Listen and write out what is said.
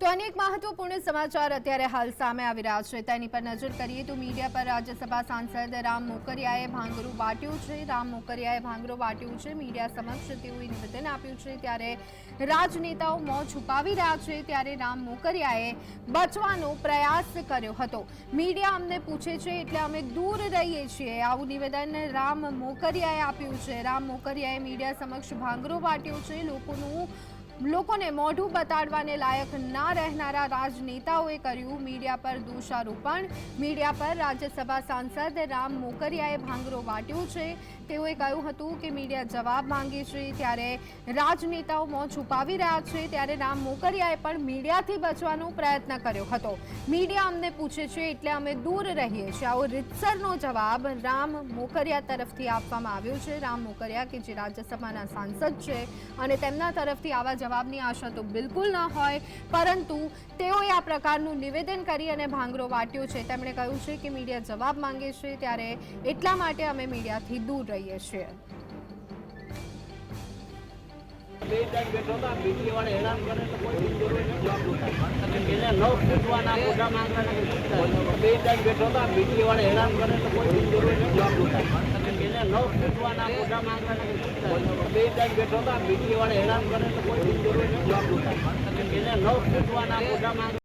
તો અનેક મહત્વપૂર્ણ સમાચાર અત્યારે હાલ સામે આવી રહ્યા છે. તેની પર નજર કરીએ તો મીડિયા પર રાજ્યસભા સાંસદ રામ મોકરિયાએ ભાંગરું વાટ્યું છે. રામ મોકરિયાએ ભાંગરો વાટ્યું છે. મીડિયા સમક્ષ તેઓએ નિવેદન આપ્યું છે. ત્યારે રાજનેતાઓ મોં છુપાવી રહ્યા છે. ત્યારે રામ મોકરિયાએ બચવાનો પ્રયાસ કર્યો હતો. મીડિયા અમને પૂછે છે એટલે અમે દૂર રહીએ છીએ. આવું નિવેદન રામ મોકરિયાએ આપ્યું છે. રામ મોકરિયાએ મીડિયા સમક્ષ ભાંગરો વાટ્યો છે. લોકોનું લોકોને મોઢું બતાડવાને લાયક ના રહેનારા રાજનેતાઓએ કર્યું મીડિયા પર દોષારોપણ. મીડિયા પર રાજ્યસભા સાંસદ રામ મોકરિયાએ ભાંગરો વાટ્યો છે. તેઓએ કહ્યું હતું કે મીડિયા જવાબ માંગે છે. ત્યારે રાજનેતાઓ મોં છુપાવી રહ્યા છે. ત્યારે રામ મોકરિયાએ પણ મીડિયાથી બચવાનો પ્રયત્ન કર્યો હતો. મીડિયા અમને પૂછે છે એટલે અમે દૂર રહીએ છીએ. આવો રીતસરનો જવાબ રામ મોકરિયા તરફથી આપવામાં આવ્યો છે. રામ મોકરિયા કે જે રાજ્યસભાના સાંસદ છે અને તેમના તરફથી આવા જવાબની આશા તો બિલકુલ ન હોય, પરંતુ તેઓએ આ પ્રકારનું નિવેદન કરી અને ભાંગરો વાટ્યો છે તેમણે કહ્યું છે કે મીડિયા જવાબ માંગે છે, ત્યારે એટલા માટે અમે મીડિયાથી દૂર રહીએ છીએ બે ટાઈમ બેઠો હતા, બીજી વાળે હેરાન કરે તો કોઈ. એને ન પૂછવાના બે ટાઈમ બેઠો હતા બીજી વાળે હેરાન કરે તો કોઈ જવાબ બેઠો હતા બીજી વાળે હેરાન કરે તો કોઈ. એને ન પૂછવાના ખોટા માંગવાના